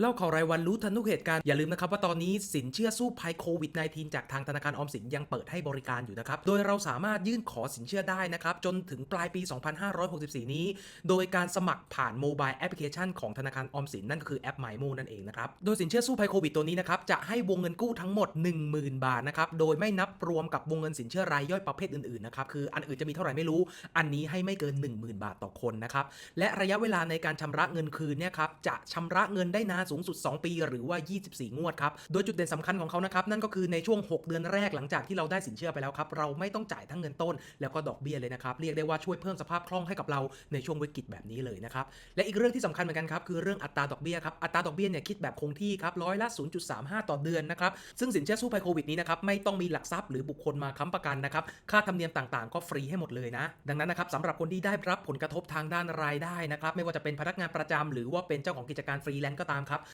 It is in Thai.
เล่าข่าวรายวันรู้ทันทุกเหตุการณ์ อย่าลืมนะครับว่าตอนนี้สินเชื่อสู้ภัยโควิด -19 จากทางธนาคารออมสินยังเปิดให้บริการอยู่นะครับ โดยเราสามารถยื่นขอสินเชื่อได้นะครับ จนถึงปลายปี 2564 นี้ โดยการสมัครผ่านโมบายแอปพลิเคชันของธนาคารออมสินนั่นก็คือแอป MyMo นั่นเองนะครับ โดยสินเชื่อสู้ภัยโควิดตัวนี้นะครับจะให้วงเงินกู้ทั้งหมด 10,000 บาทนะครับโดยไม่นับรวมกับวงเงินสินเชื่อรายย่อยประเภทอื่นๆนะครับคืออันอื่นจะมีเท่าไหร่ไม่รู้ อันนี้ให้ไม่เกิน 10,000 บาทต่อคนนะครับและระยะเวลาในการชำระเงินคืนเนี่ยครับจะชำระเงินได้นานสูงสุด 2 ปี หรือว่า 24 งวดครับ โดยจุดเด่นสำคัญของเขานะครับนั่นก็คือในช่วง 6 เดือนแรกหลังจากที่เราได้สินเชื่อไปแล้วครับเราไม่ต้องจ่ายทั้งเงินต้น แล้วก็ดอกเบี้ยเลยนะครับเรียกได้ว่าช่วยเพิ่มสภาพคล่องให้กับเราในช่วงวิกฤตแบบนี้เลยนะครับและอีกเรื่องที่สำคัญเหมือนกันครับคือเรื่องอัตราดอกเบี้ยครับอัตราดอกเบี้ยเนี่ยคิดแบบคงที่ครับร้อยละ 0.35 ต่อเดือนนะครับซึ่งสินเชื่อสู้ภัยโควิดนี้นะครับไม่ต้องมีหลักทรัพย์หรือบุคคลมาค้ำประกันนะครับค่าธรรมเนียมต่างๆ ก็ฟรีให้หมดเลยนะ ดังนั้นนะครับสำหรับคนที่ได้รับผลกระทบทางด้านรายได้นะครับไม่ว่าจะเป็นพนักงานประจำหรือว่าเป็นเจ้าของกิจการฟรีแลนซ์ก็ตามครับ